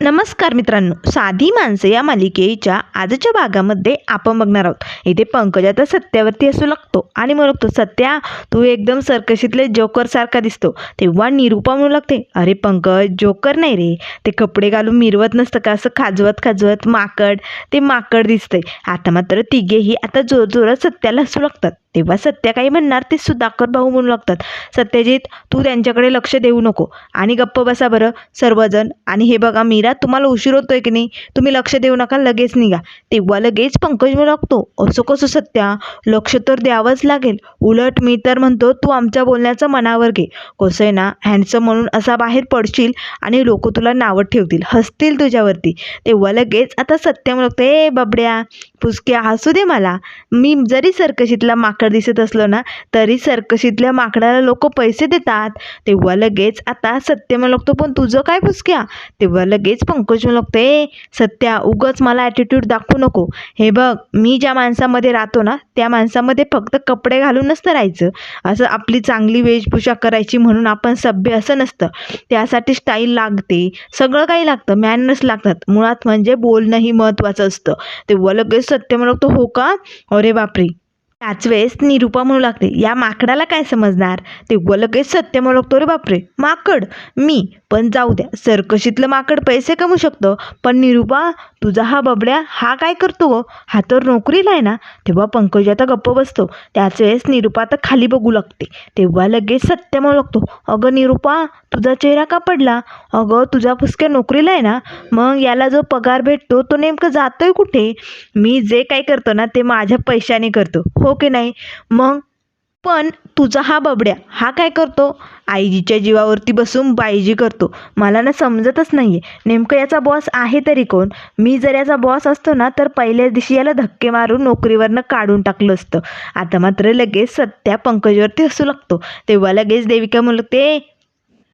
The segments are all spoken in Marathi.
नमस्कार मित्रांनो साधी माणसं या मालिकेच्या आजच्या भागामध्ये आपण बघणार आहोत. इथे पंकज आता सत्यावरती असू लागतो आणि म्हणतो सत्या तू एकदम सर्कशीतले जोकरसारखा दिसतो. तेव्हा निरूपा म्हणू लागते अरे पंकज जोकर नाही रे. ते कपडे घालून मिरवत नसतं का? असं खाजवत खाजवत माकड ते माकड दिसतंय. आता मात्र तिघेही आता जोर जोरात सत्याला असू लागतात. तेव्हा सत्या काही म्हणणार ते सुधाकर भाऊ म्हणू लागतात. सत्यजित तू त्यांच्याकडे लक्ष देऊ नको. आणि गप्प बसा बरं सर्वजण. आणि हे बघा मीरा तुम्हाला उशीर होतोय की नाही? तुम्ही लक्ष देऊ नका लगेच निघा. तेव्हा लगेच पंकज म्हणू लागतो असं कसं सत्या? लक्ष तर द्यावंच लागेल. उलट मी तर म्हणतो तू आमच्या बोलण्याचं मनावर घे. कसं आहे ना हँडसम म्हणून असा बाहेर पडशील आणि लोक तुला नावं ठेवतील हसतील तुझ्यावरती. तेव्हा लगेच आता सत्य म्हणू लागतो ए बबड्या फुसक्या हसू दे मला. मी जरी सर्कशीतला माकड दिसत असलो ना तरी सर्कशीतल्या माकडाला लोक पैसे देतात. तेव्हा लगेच आता सत्य म्हणू लागतो पण तुझं काय फुसक्या? तेव्हा लगेच पंकज म्हणू लागतो ए सत्या उगच मला ॲटिट्यूड दाखवू नको. हे बघ मी ज्या माणसामध्ये राहतो ना त्या माणसामध्ये फक्त कपडे घालून नसतं राहायचं. असं आपली चांगली वेशभूषा करायची म्हणून आपण सभ्य असं नसतं. त्यासाठी स्टाईल लागते. सगळं काही लागतं. मॅनर्स लागतात. मुळात म्हणजे बोलणंही महत्त्वाचं असतं. तेव्हा लगेच सत्य म्हणू लागतो हो का? अरे बापरे! त्याच वेळेस निरूपा म्हणू लागते या माकडाला काय समजणार? तेव्हा लगेच सत्य म्हणू लागतो रे बापरे. माकड मी. पण जाऊ द्या सर्कशीतलं माकड पैसे कमवू शकतं. पण निरूपा तुझा हा बबड्या हा काय करतो गो? हा तर नोकरीला आहे ना? तेव्हा पंकज आता गप्प बसतो. त्याच वेळेस निरूपा आता खाली बघू लागते. तेव्हा लगेच सत्य म्हणू लागतो अगं निरूपा तुझा चेहरा का पडला? अगं तुझा फुसक्या नोकरीला आहे ना? मग याला जो पगार भेटतो तो नेमकं जातोय कुठे? मी जे काही करतो ना ते माझ्या पैशाने करतो. हो की नाही? मग? पण तुझा हा बबड्या हा काय करतो? आईजीच्या जीवावरती बसून बाईजी करतो. मला ना समजतच नाही आहे नेमकं याचा बॉस आहे तरी कोण? मी जर याचा बॉस असतो ना तर पहिल्या दिवशी याला धक्के मारून नोकरीवरनं काढून टाकलं असतं. आता मात्र लगेच सत्या पंकजवरती हसू लागतो. तेव्हा लगेच देविका म्हणते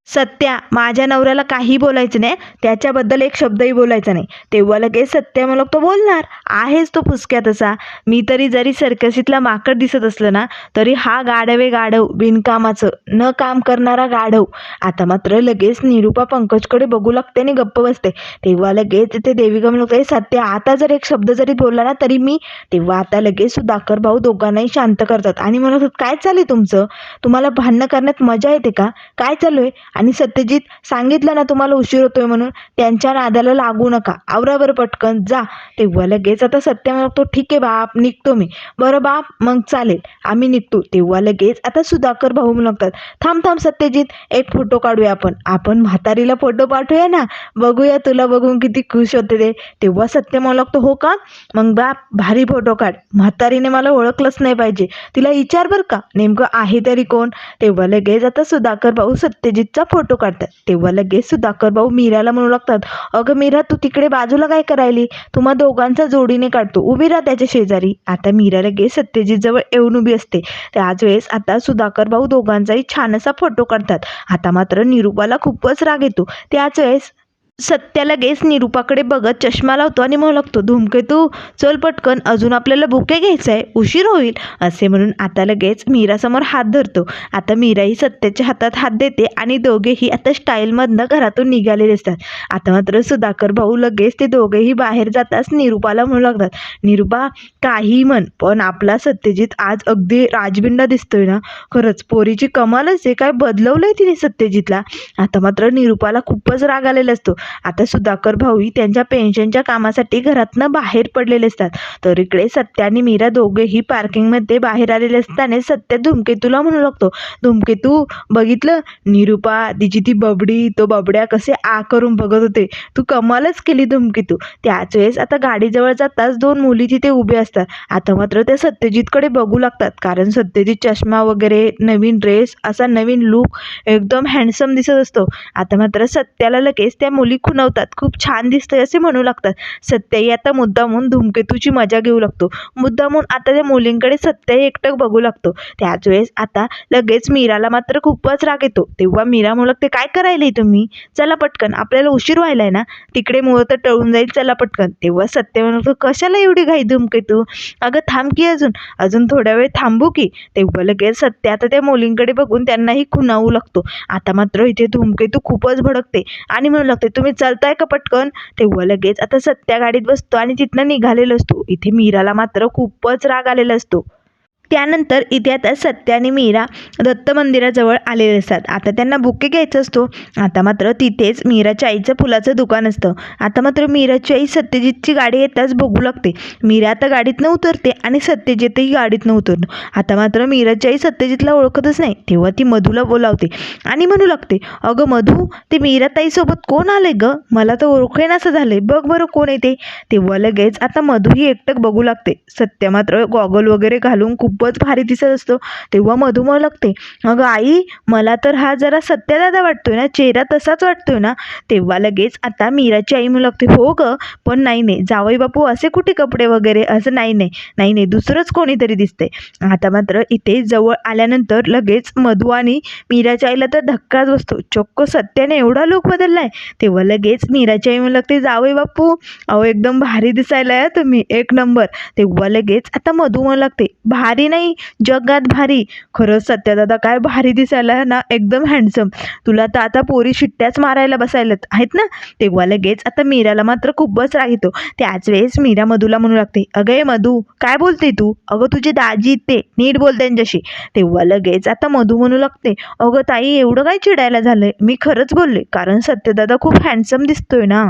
सत्या माझ्या नवऱ्याला काही बोलायचं नाही त्याच्याबद्दल एक शब्दही बोलायचा नाही. तेव्हा लगेच सत्या मला तो बोलणार. आहेच तो फुसक्या तसा. मी तरी जरी सर्कसीतला माकड दिसत असलं ना तरी हा गाढवे गाढव बिनकामाचं न काम करणारा गाढव. आता मात्र लगेच निरूपा पंकजकडे बघू लागते आणि गप्प बसते. तेव्हा लगेच ते देविका म्हणते सत्या आता जर एक शब्द जरी बोलला ना तरी मी तेव्हा आता लगेच सुधाकर भाऊ दोघांनाही शांत करतात आणि म्हणत काय चालू आहे तुमचं? तुम्हाला भांडणं करण्यात मजा येते का? काय चालू आहे आणि सत्यजित सांगितलं ना तुम्हाला उशीर होतोय म्हणून त्यांच्या नादाला लागू नका. आवरावर पटकन जा. तेव्हा लगेच आता सत्य म्हणतो ठीक आहे बाप निघतो मी. बरं बाप मग चालेल. आम्ही निघतो. तेव्हा लगेच आता सुधाकर भाऊ म्हणतात थांब थांब सत्यजित एक फोटो काढूया आपण. आपण म्हातारीला फोटो पाठवूया ना. बघूया तुला बघून किती खुश होते ते. तेव्हा सत्य मला लागतो हो का? मग बाप भारी फोटो काढ. म्हातारीने मला ओळखलंच नाही पाहिजे. तिला विचार बरं का नेमकं आहे तरी कोण? तेव्हा लगेच आता सुधाकर भाऊ सत्यजितचा फोटो काढतात. तेव्हा लगेच सुधाकर भाऊ मीराला म्हणू लागतात अगं मीरा तू तिकडे बाजूला काय करायली? तुम्हा दोघांचा जोडीने काढतो. उभी राहा त्याच्या शेजारी. आता मीरा लगेच सत्यजित जवळ येऊन उभी असते. त्याच वेळेस आता सुधाकर भाऊ दोघांचाही छान असा फोटो काढतात. आता मात्र निरूपाला खूपच राग येतो. त्याच वेळेस सत्या लगेच निरूपाकडे बघत चष्मा लावतो आणि म्हणू लागतो धूमकेतू चल पटकन अजून आपल्याला बुके घ्यायचं आहे उशीर होईल असे म्हणून आता लगेच मीरासमोर हात धरतो. आता मीराही सत्याच्या हातात हात देते आणि दोघेही आता स्टाईलमधनं घरातून निघालेले असतात. आता मात्र सुधाकर भाऊ लगेच ते दोघेही बाहेर जाताच निरूपाला म्हणू लागतात. निरूपा काही म्हण पण आपला सत्यजित आज अगदी राजबिंडा दिसतोय ना? खरंच पोरीची कमालच आहे काय बदलवलंय तिने सत्यजितला? आता मात्र निरूपाला खूपच राग आलेला असतो. आता सुधाकर भाऊही त्यांच्या पेन्शनच्या कामासाठी घरातनं बाहेर पडलेले असतात. तर इकडे सत्या आणि मीरा दोघेही पार्किंगमध्ये बाहेर आलेले असताना सत्या धुमकेतूला म्हणू लागतो. धुमकेतू बघितलं? निरूपा तिची ती बबडी तो बबड्या कसे आ करून बघत होते. तू कमालच केली धुमकेतू. त्याच वेळेस आता गाडीजवळ जाताच दोन मुली तिथे उभे असतात. आता मात्र त्या सत्यजितकडे बघू लागतात. कारण सत्यजित चष्मा वगैरे नवीन ड्रेस असा नवीन लुक एकदम हँडसम दिसत असतो. आता मात्र सत्याला लगेच त्या मुली खुणवतात. खूप छान दिसतंय असे म्हणू लागतात. सत्याही आता मुद्दामून धूमकेतूची मजा घेऊ लागतो. मुद्दामून आता त्या मुलींकडे सत्याही एकटक बघू लागतो. त्याच वेळेस आता लगेच मीराला मात्र खूपच राग येतो. तेव्हा मीरा मुलं लागते काय करायला तुम्ही? चला पटकन. आपल्याला उशीर व्हायलाय ना? तिकडे मुळं तर टळून जाईल. चला पटकन. तेव्हा सत्य म्हणतो कशाला एवढी घाई धूमकेतू? अगं थांब की अजून. अजून थोड्या वेळ थांबू की. तेव्हा लगेच सत्य आता त्या मुलींकडे बघून त्यांनाही खुणावू लागतो. आता मात्र इथे धूमकेतू खूपच भडकते आणि म्हणू लागते तुम्ही चलताय चालताय का पटकन? तेव्हा लगेच आता सत्या गाडीत बसतो आणि तिथनं निघालेलो असतो. इथे मीराला मात्र खूपच राग आलेला असतो. त्यानंतर इथे आता सत्या आणि मीरा दत्त मंदिराजवळ आलेले असतात. आता त्यांना बुके घ्यायचं असतो. आता मात्र तिथेच मीराच्या आईचं फुलाचं दुकान असतं. आता मात्र मीराची आई सत्यजितची गाडी येताच बघू लागते. मीरा आता गाडीतनं उतरते आणि सत्यजितही गाडीतनं उतरतो. आता मात्र मीराची आई सत्यजितला ओळखतच नाही. तेव्हा ती मधूला बोलावते आणि म्हणू लागते अगं मधू ते मीराताईसोबत कोण आले ग? मला तर ओळखेन असं झालंय. बघ बरं कोण येते तेव्हा लगेच आता मधू ही एकटक बघू लागते. सत्य मात्र गॉगल वगैरे घालून खूप खूपच भारी दिसत असतो. तेव्हा मधू लागते. अगं आई मला तर हा जरा सत्यदादा वाटतोय ना चेहरा तसाच वाटतोय ना? तेव्हा लगेच आता मीराची आई म्हणू लागते हो ग पण नाही नाही जावई बापू असे कुठे कपडे वगैरे? असं नाही नाही नाही नाही दुसरंच कोणीतरी दिसते आता मात्र इथे जवळ आल्यानंतर लगेच मधू आणि मीराच्या आईला तर धक्काच बसतो. चक्क सत्याने एवढा लोक बदललाय. तेव्हा लगेच मीराची आई म्हणू लागते जावई बापू अहो एकदम भारी दिसायला आहे तुम्ही एक नंबर. तेव्हा लगेच आता मधू म्हणू लागते भारी नाही? जगात भारी. खरंच सत्यदादा काय भारी दिसायला ना? एकदम हँडसम तुला तर आता पोरी शिट्ट्याच मारायला बसायलात. आहेत ना? तेव्हा लगेच आता मीराला मात्र खूपच राग येतो त्याच वेळेस मीरा मधूला म्हणू लागते अगं मधू काय बोलते तू? अगं तुझी दाजी ते. नीट बोल त्यांच्याशी. तेव्हा लगेच आता मधू म्हणू लागते अगं ताई एवढं काय चिडायला झालंय? मी खरंच बोलले. कारण सत्यदादा खूप हँडसम दिसतोय ना.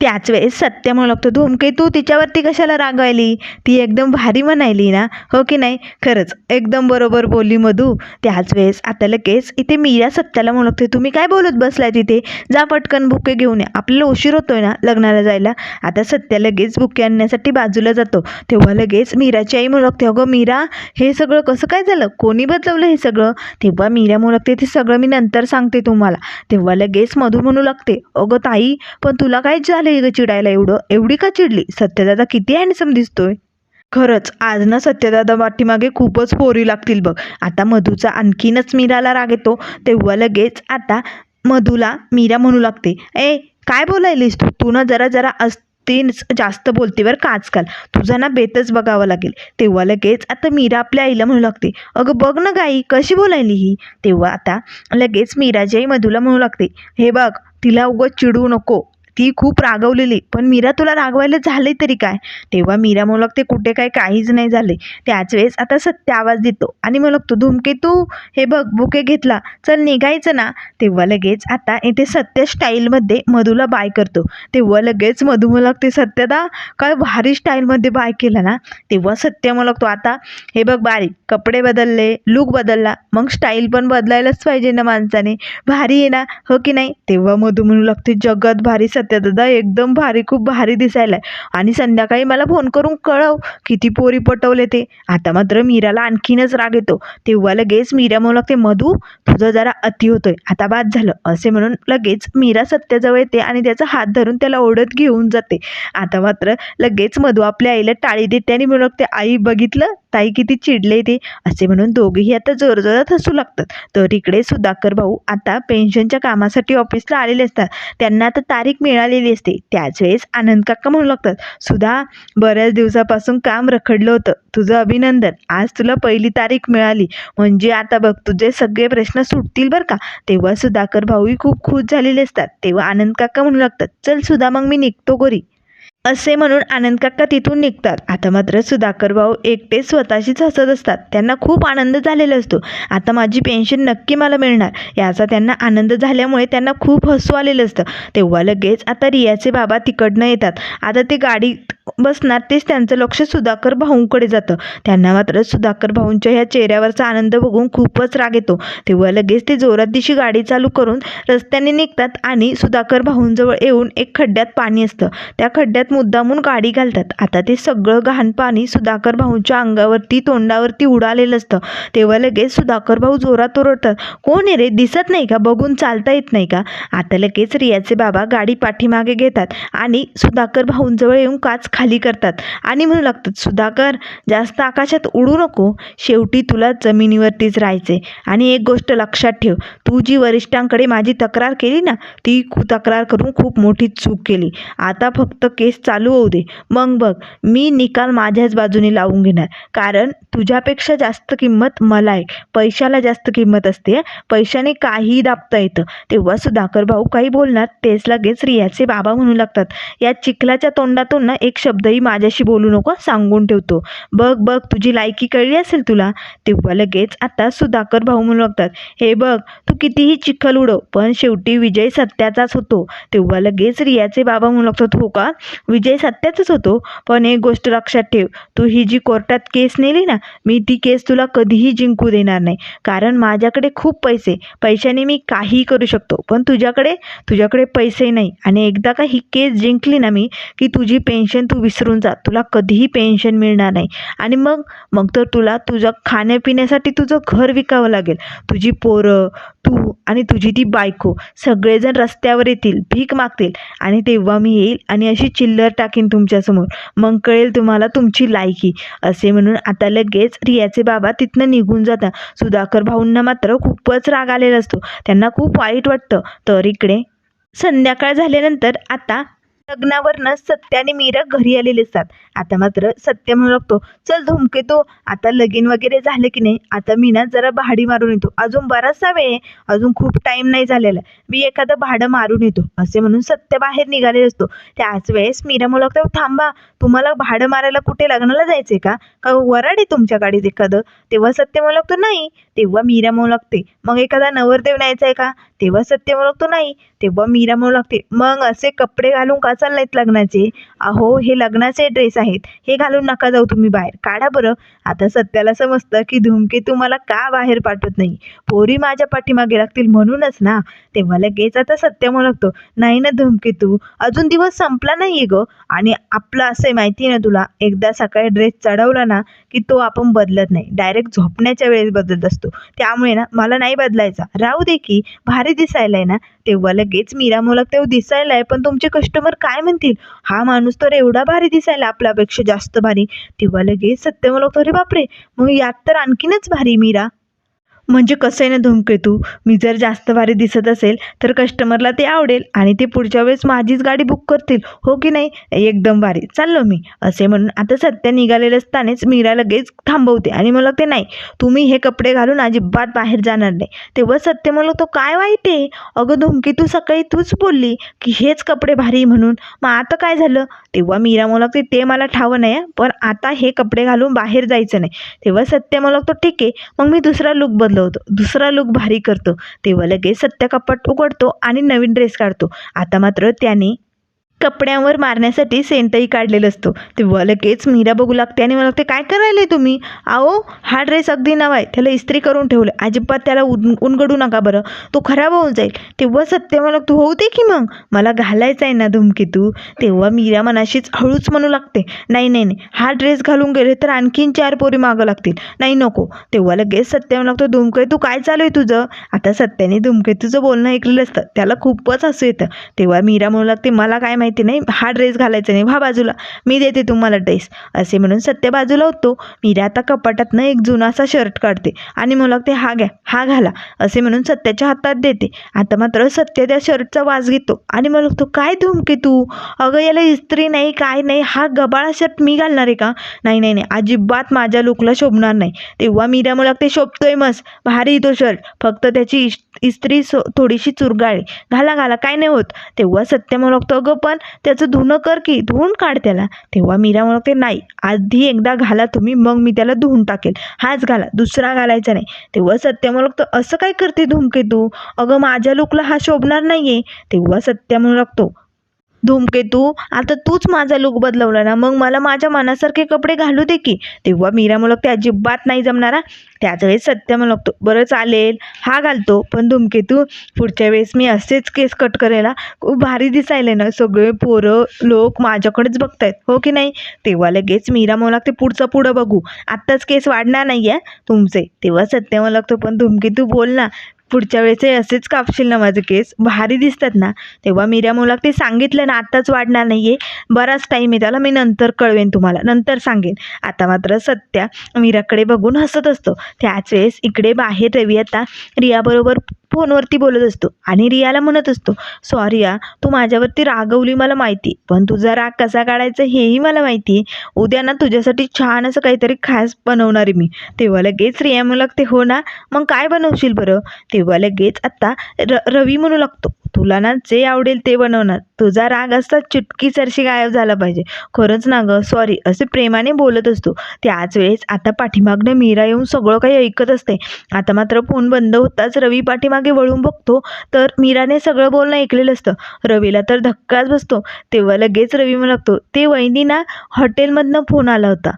त्याच वेळेस सत्य म्हणू लागतो. धुमके तू तिच्यावरती कशाला रागवायली ती एकदम भारी म्हणायली ना. हो की नाही? खरंच. एकदम बरोबर बोलली मधू. त्याच वेळेस आता लगेच इथे मीरा सत्याला म्हणू लागते तुम्ही काय बोलत बसलाय तिथे? जा पटकन बुके घेऊन या. आपल्याला उशीर होतोय ना लग्नाला जायला. आता सत्या लगेच बुके आणण्यासाठी बाजूला जातो. तेव्हा लगेच मीराची आई म्हणू लागते अगं मीरा हे सगळं कसं काय झालं? कोणी बदलवलं हे सगळं? तेव्हा मीरा म्हणू लागते ते सगळं मी नंतर सांगते तुम्हाला. तेव्हा लगेच मधू म्हणू लागते अगं ताई पण तुला काय झालं? ग चिडायला एवढं? एवढी का चिडली? सत्यदादा किती हँडसम दिसतोय. खरंच आज ना सत्यदादा पाठीमागे खूपच पोरी लागतील बघ. आता मधूचा आणखीनच मीराला राग येतो. तेव्हा लगेच आता मधूला मीरा म्हणू लागते. ए काय बोलायलीस तू? तू ना जरा जरा असतीच जास्त बोलते बरं का आजकाल. तुझा ना बेतच बघावं लागेल. तेव्हा लगेच आता मीरा आपल्या आईला म्हणू लागते. अगं बघ ना गाई कशी बोलायली ही? तेव्हा आता लगेच मीराची आई मधूला म्हणू लागते. हे बघ तिला उगं चिडू नको. ती खूप रागवलेली. पण मीरा तुला रागवायला झाले तरी काय? तेव्हा मीरा म्हणू ते कुठे काय काहीच नाही झाले. त्याच वेळेस आता सत्य आवाज देतो. आणि म्हणू लागतो धुमके तू हे बघ बुके घेतला. चल निघायचं ना? तेव्हा लगेच आता इथे सत्य स्टाईलमध्ये मधूला बाय करतो. तेव्हा लगेच मधू म्हणू ते सत्यदा काय भारी स्टाईलमध्ये बाय केला ना? तेव्हा सत्य म्हणू तो आता हे बघ बारीक कपडे बदलले लुक बदलला. मग स्टाईल पण बदलायलाच पाहिजे ना माणसाने. भारी आहे ना? हो की नाही? तेव्हा मधू म्हणू लागते जगात भारी सत्यदादा एकदम भारी खूप भारी दिसायला आहे आणि संध्याकाळी मला फोन करून कळव किती पोरी पटवले ते. आता मात्र मीराला आणखीनच राग येतो. तेव्हा लगेच मीरा म्हणू लागते मधू तुझं जरा अति होतोय. आता बाद झालं. असे म्हणून लगेच मीरा सत्याजवळ येते आणि त्याचा हात धरून त्याला ओढत घेऊन जाते. आता मात्र लगेच मधू आपल्या आईला टाळी देते आणि म्हणू लागते आई बघितलं? ताई किती चिडले ते. असे म्हणून दोघेही आता जोरजोरात हसू लागतात. तर इकडे सुधाकर भाऊ आता पेन्शनच्या कामासाठी ऑफिसला आलेले असतात. त्यांना आता तारीख मिळालेली असते. त्याच वेळेस आनंद काका म्हणू लागतात सुधा बऱ्याच दिवसापासून काम रखडलं होतं. तुझं अभिनंदन. आज तुला पहिली तारीख मिळाली. म्हणजे आता बघ तुझे सगळे प्रश्न सुटतील बरं का. तेव्हा सुधाकर भाऊही खूप खुश झालेले असतात. तेव्हा आनंद काका म्हणू लागतात चल सुधा मग मी निघतो घरी. असे म्हणून आनंद काका तिथून निघतात. आता मात्र सुधाकर भाऊ एकटे स्वतःशीच हसत असतात. त्यांना खूप आनंद झालेला असतो. आता माझी पेन्शन नक्की मला मिळणार. याचा त्यांना आनंद झाल्यामुळे त्यांना खूप हसू आलेलं असतं. तेव्हा लगेच आता रियाचे बाबा तिकडनं येतात. आता ते गाडीत बसणार तेच त्यांचं लक्ष सुधाकर भाऊंकडे जातं. त्यांना मात्र सुधाकर भाऊंच्या ह्या चेहऱ्यावरचा आनंद बघून खूपच राग येतो. तेव्हा लगेच ते जोरात दिशी गाडी चालू करून रस्त्याने निघतात आणि सुधाकर भाऊंजवळ येऊन एक खड्ड्यात पाणी असतं. त्या खड्ड्यात मुद्दामून गाडी घालतात. आता ते सगळं घाण पाणी सुधाकर भाऊंच्या अंगावरती तोंडावरती उडालेलं असतं. तेव्हा लगेच सुधाकर भाऊ जोरात ओरडतात. कोण आहे रे? दिसत नाही का? बघून चालता येत नाही का? आता लगेच रियाचे बाबा गाडी पाठीमागे घेतात आणि सुधाकर भाऊंजवळ येऊन काच खाली करतात आणि म्हणू लागतात सुधाकर जास्त आकाशात उडू नको. शेवटी तुला जमिनीवरतीच राहायचे आणि एक गोष्ट लक्षात ठेव. तू जी वरिष्ठांकडे माझी तक्रार केली ना ती तक्रार करून खूप मोठी चूक केली. आता फक्त केस चालू होऊ दे. मग बघ मी निकाल माझ्याच बाजूने लावून घेणार. कारण तुझ्यापेक्षा जास्त किंमत मला आहे. पैशाला जास्त किंमत असते पैशाने काहीही दाबता येतं. तेव्हा सुधाकर भाऊ काही बोलणार तेच लगेच रियाचे बाबा म्हणू लागतात. या चिखलाच्या तोंडातून ना एक शब्दही माझ्याशी बोलू नको सांगून ठेवतो. बघ बघ तुझी लायकी कळली असेल तुला? तेव्हा लगेच आता सुधाकर भाऊ म्हणू लागतात. हे बघ तू कितीही चिखल उडव पण शेवटी विजय सत्याचाच होतो. तेव्हा लगेच रियाचे बाबा म्हणू लागतात हो का? विजय सत्याचाच होतो. पण एक गोष्ट लक्षात ठेव तू ही जी कोर्टात केस नेली ना मी ती केस तुला कधीही जिंकू देणार नाही. कारण माझ्याकडे खूप पैसे पैशाने मी काहीही करू शकतो. पण तुझ्याकडे तुझ्याकडे पैसे नाही. आणि एकदा का ही केस जिंकली ना मी की तुझी पेन्शन तू विसरून जा. तुला कधीही पेन्शन मिळणार नाही. आणि मग मग तर तुला तुझं खाण्यापिण्यासाठी तुझं घर विकावं लागेल. तुझी पोरं तू आणि तुझी ती बायको सगळेजण रस्त्यावर येतील भीक मागतील. आणि तेव्हा मी येईल आणि अशी चिल्ली चिल्लर टाकीन तुमच्यासमोर. मग कळेल तुम्हाला तुमची लायकी असे म्हणून आता लगेच रियाचे बाबा तिथनं निघून जातात. सुधाकर भाऊंना मात्र खूपच राग आलेला असतो. त्यांना खूप वाईट वाटतं. तर इकडे संध्याकाळ झाल्यानंतर आता लग्नावरनं सत्य आणि मीरा घरी आलेले असतात. आता मात्र सत्य म्हणू लागतो चल धुमकेतो आता लगीन वगैरे झालं की नाही आता मी ना जरा भाडी मारून येतो. अजून बराचसा वेळ आहे अजून खूप टाईम नाही झालेला. मी एखादं भाडं मारून येतो. असे म्हणून सत्य बाहेर निघाले असतो. त्याच वेळेस मीरा म्हणू लागतो थांबा तुम्हाला भाडं मारायला कुठे लग्नाला जायचंय का? का वराड आहे तुमच्या गाडीत एखादं? तेव्हा सत्य म्हणू लागतो नाही. तेव्हा मीरा म्हणू लागते मग एखादा नवरदेव न्यायचा आहे का? तेव्हा सत्य म्हणू लागतो नाही. तेव्हा मीरा म्हणू लागते मग असे कपडे घालून का चाललायत लग्नाचे. अहो हे लग्नाचे ड्रेस आहेत. हे घालून नका जाऊ तुम्ही बाहेर. काढा बरं. आता सत्याला समजतं की धुमकेतू मला का बाहेर पाठवत नाही? पोरी माझ्या पाठीमागे लागतील म्हणूनच ना. तेव्हा लगेच आता सत्य म्हणतो लागतो नाही ना धुमकेतू अजून दिवस संपला नाही ग. आणि आपलं असं आहे माहिती आहे ना तुला एकदा सकाळी ड्रेस चढवला ना की तो आपण बदलत नाही. डायरेक्ट झोपण्याच्या वेळेस बदलत असतो. त्यामुळे ना मला नाही बदलायचा. राहू दे की भारी दिसायला आहे ना. तेव्हा लगेच मीरा मुलाक तेव्हा दिसायला आहे पण तुमचे कस्टमर काय म्हणतील? हा माणूस तर एवढा भारी दिसायला आपल्यापेक्षा जास्त भारी. तेव्हा लगेच सत्य मुलाक अरे बापरे! मग यात तर आणखीनच भारी मीरा. म्हणजे कसं आहे ना धूमकेतू मी जर जास्त भारी दिसत असेल तर कस्टमरला ते आवडेल आणि ते पुढच्या वेळेस माझीच गाडी बुक करतील. हो की नाही? एकदम भारी चाललो मी. असे म्हणून आता सत्य निघालेलं असतानाच मीरा लगेच थांबवते आणि मला ते नाही. तुम्ही हे कपडे घालून अजिबात बाहेर जाणार नाही. तेव्हा सत्य मला तो काय वाईट आहे? अगं धुमकेतू सकाळी तूच बोलली की हेच कपडे भारी म्हणून. मग आता काय झालं? तेव्हा मीरा मला ते ते मला ठावं नाही पण आता हे कपडे घालून बाहेर जायचं नाही. तेव्हा सत्य मला तो ठीक आहे. मग मी दुसरा लुक बदलवतो दुसरा लुक भारी करतो. तेव्हा लगेच सत्य कपाट उघडतो आणि नवीन ड्रेस काढतो. आता मात्र त्याने कपड्यांवर मारण्यासाठी सेंटही काढलेलं असतो. तेव्हा लगेच मीरा बघू लागते आणि मला लागते काय करायला तुम्ही? अहो हा ड्रेस अगदी नवा आहे. त्याला इस्त्री करून ठेवलं. अजिबात त्याला उन उनगडू नका बरं. तो खराब होऊन जाईल. तेव्हा सत्य मला तू होऊ दे की मग? मला घालायचा आहे ना धुमकेतू? तेव्हा मीरा मनाशीच हळूच म्हणू लागते नाही नाही नाही. हा ड्रेस घालून गेले तर आणखीन चार पोरी मागं लागतील. नाही नको. तेव्हा लगेच सत्य म्हणू लागतो धुमकेतू काय चालू आहे तुझं? आता सत्याने धुमकेतूचं बोलणं ऐकलेलं असतं. त्याला खूपच हसू येतं. तेव्हा मीरा म्हणू लागते मला काय माहिती? माहिती नाही हा ड्रेस घालायचा नाही व्हा बाजूला मी देते तुम्हाला ड्रेस असे म्हणून सत्य बाजूला होतो. मीरा आता कपाटातनं एक जुनासा शर्ट काढते आणि मला ते हा घ्या हा घाला असे म्हणून सत्याच्या हातात देते. आता मात्र सत्य त्या शर्टचा वास घेतो आणि मला तो काय धुमके तू? अगं याला इस्त्री नाही काय नाही हा गबाळा शर्ट मी घालणार आहे का? नाही नाही नाही अजिबात माझ्या लुकला शोभणार नाही. तेव्हा मीरा मला ते शोभतोय मस भारी तो शर्ट फक्त त्याची इस्त्री सो थोडीशी चुरगाळी घाला घाला काय नाही होत. तेव्हा सत्य मला लागतो अगं पण त्याचं धुणं कर की धुवून काढ त्याला. तेव्हा मीरा म्हणते नाही आधी एकदा घाला तुम्ही मग मी त्याला धुवून टाकेल. हाच घाला दुसरा घालायचा नाही. तेव्हा सत्य म्हणू लागतो असं काय करते धुमके तू अगं माझ्या लुकला हा शोभणार नाही आहे तेव्हा सत्य म्हणू लागतो धूमकेतू आता तूच माझा लुक बदलवला ना. मग मला माझ्या मनासारखे कपडे घालू दे की. तेव्हा मीरा म्हणू लागते अजिबात नाही जमणारा त्याच वेळेस सत्य मला लागतो बरं चालेल हा घालतो पण धूमकेतू पुढच्या वेळेस मी असेच केस कट करायला खूप भारी दिसायले ना. सगळे पोरं लोक माझ्याकडेच बघतायत हो की नाही? तेव्हा लगेच मीरा म्हणू लागते पुढचं पुढं बघू. आत्ताच केस वाढणार नाही आहे तुमचे. तेव्हा सत्य मला लागतो पण धूमकेतू बोल ना पुढच्या वेळेसही असेच कापशील ना माझे केस? भारी दिसतात ना. तेव्हा मिऱ्या मुलाक ते सांगितलं ना आत्ताच वाढणार नाही आहे बराच टाईम आहे त्याला मी नंतर कळवेन तुम्हाला. नंतर सांगेन. आता मात्र सत्या मीराकडे बघून हसत असतो. त्याच वेळेस इकडे बाहेर रवी आता रियाबरोबर फोनवरती बोलत असतो आणि रियाला म्हणत असतो सॉरी या तू माझ्यावरती रागवली मला माहिती पण तुझा राग कसा काढायचा हेही मला माहिती आहे. उद्या ना तुझ्यासाठी छान असं काहीतरी खास बनवणार आहे मी. तेव्हा लगेच रिया म्हणू लागते हो ना मग काय बनवशील बरं? तेव्हा लगेच आत्ता र रवी म्हणू लागतो तुला ना जे आवडेल ते बनवणार. तुझा राग असता चुटकी सरशी गायब झाला पाहिजे. खरंच ना गं सॉरी असे प्रेमाने बोलत असतो. त्याच वेळेस आता पाठीमागनं मीरा येऊन सगळं काही ऐकत असते. आता मात्र फोन बंद होताच रवी पाठीमागे वळून बघतो तर मीराने सगळं बोलणं ऐकलेलं असतं. रवीला तर धक्काच बसतो. तेव्हा लगेच रवी म्हणतो लागतो ते वहिनी ना हॉटेलमधनं फोन आला होता.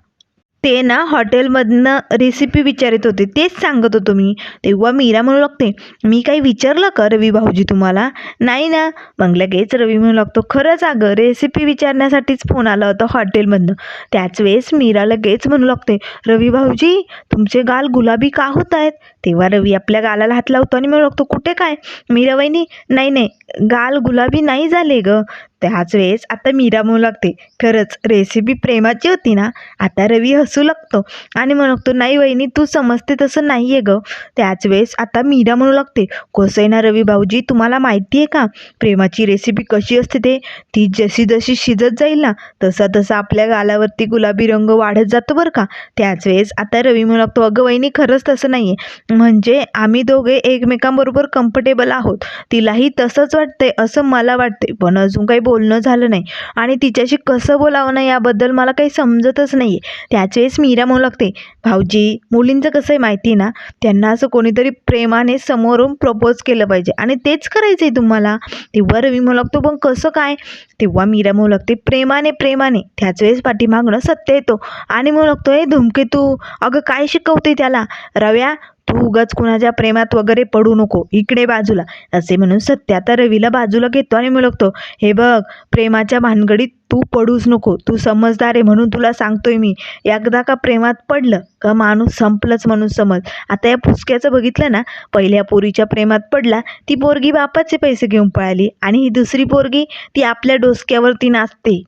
ते ना हॉटेलमधनं रेसिपी विचारित होते. तेच सांगत होतो मी. तेव्हा मीरा म्हणू लागते मी काही विचारलं का रवी भाऊजी तुम्हाला? नाही ना. मग लगेच रवी म्हणू लागतो खरंच अगं रेसिपी विचारण्यासाठीच फोन आला होता हॉटेलमधनं. त्याच वेळेस मीरा लगेच म्हणू लागते रवी भाऊजी तुमचे गाल गुलाबी का होत आहेत? तेव्हा रवी आपल्या गालाला हात लावतो आणि मी ओळखतो कुठे काय? मीरा वहिनी नाही नाही गाल गुलाबी नाही झाले ग. त्याच वेळेस आता मीरा म्हणू लागते खरंच रेसिपी प्रेमाची होती ना? आता रवी हसू लागतो आणि म्हणतो नाही वहिनी तू समजते तसं नाही आहे गं. त्याच वेळेस आता मीरा म्हणू लागते कसं आहे ना रवी भाऊजी तुम्हाला माहिती आहे का? प्रेमाची रेसिपी कशी असते ते? ती जशी जशी शिजत जाईल ना तसा तसा आपल्या गालावरती गुलाबी रंग वाढत जातो बरं का? त्याच वेळेस आता रवी म्हणू लागतो अगं वहिनी खरंच तसं नाही आहे म्हणजे आम्ही दोघे एकमेकांबरोबर कम्फर्टेबल आहोत. तिलाही तसंच वाटते असं मला वाटते पण अजून काही बोलणं झालं नाही. आणि तिच्याशी कसं बोलावं ना याबद्दल मला काही समजतच नाही आहे त्याच वेळेस मीरा म्हणू लागते. भाऊजी मुलींचं कसं आहे माहिती ना? त्यांना असं कोणीतरी प्रेमाने समोरून प्रपोज केलं पाहिजे. आणि तेच करायचं आहे तुम्हाला. तेव्हा रवी म्हणू लागतो पण कसं काय? तेव्हा मीरा म्हणू लागते प्रेमाने प्रेमाने. त्याच वेळेस पाठीमागणं सत्य येतो. आणि म्हणू लागतो हे धुमकेतू अगं काय शिकवते त्याला? रव्या तू उगाच कुणाच्या प्रेमात वगैरे पडू नको इकडे बाजूला. असे म्हणून सत्य आता रवीला बाजूला घेतो आणि म्हणू हे बघ प्रेमाच्या भानगडीत तू पडूच नको तू समजदार आहे म्हणून तुला सांगतोय मी. एकदा का प्रेमात पडलं का माणूस संपलंच म्हणून समज. आता या पुसक्याचं बघितलं ना पहिल्या पोरीच्या प्रेमात पडला ती पोरगी बापाचे पैसे घेऊन पळाली आणि ही दुसरी पोरगी ती आपल्या डोसक्यावरती नाचते.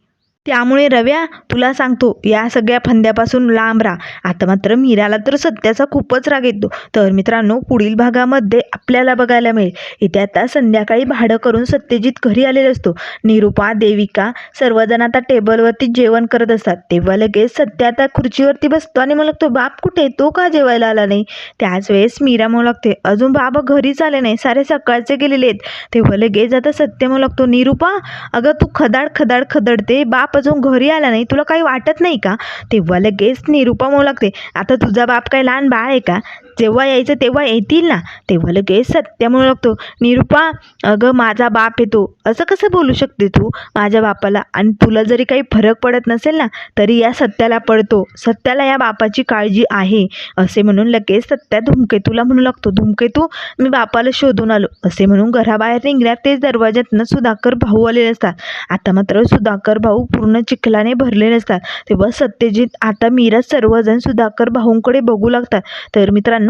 त्यामुळे रव्या तुला सांगतो या सगळ्या फंद्यापासून लांब राहा. आता मात्र मीराला तर सत्याचा खूपच राग येतो. तर मित्रांनो पुढील भागामध्ये आपल्याला बघायला मिळेल. इथे आता संध्याकाळी भाडं करून सत्यजित घरी आलेला असतो. निरुपा देविका सर्वजण आता टेबलवरती जेवण करत असतात. तेव्हा लगेच सत्य आता खुर्चीवरती बसतो आणि मला तो बाप कुठे तो का जेवायला आला नाही? त्याच वेळेस मीरा म्हणू लागते अजून बाबा घरीच आले नाही. सारे सकाळचे गेलेले आहेत. तेव्हा लगेच आता सत्य म्हणू लागतो निरुपा अगं तू खदाड खदाड खदडते. बाप अजून घरी आला नाही तुला काही वाटत नाही का? तेव्हा लगेच निरूपा म्हणू लागते आता तुझा बाप काय लहान बाळ आहे का? जेव्हा यायचं तेव्हा येतील ना. तेव्हा लगेच सत्य म्हणू लागतो. निरुपा अगं माझा बाप येतो असं कसं बोलू शकते तू? माझ्या बापाला. आणि तुला जरी काही फरक पडत नसेल ना तरी या सत्याला पडतो. सत्याला या बापाची काळजी आहे. असे म्हणून लगेच सत्या धुमकेतूला म्हणू लागतो. धुमकेतू मी बापाला शोधून आलो. असे म्हणून घराबाहेर निघल्या तेच दरवाज्यातनं सुधाकर भाऊ आलेले असतात. आता मात्र सुधाकर भाऊ पूर्ण चिखलाने भरलेले असतात. तेव्हा सत्यजित आता मीरा सर्वजण सुधाकर भाऊंकडे बघू लागतात. तर मित्रांनो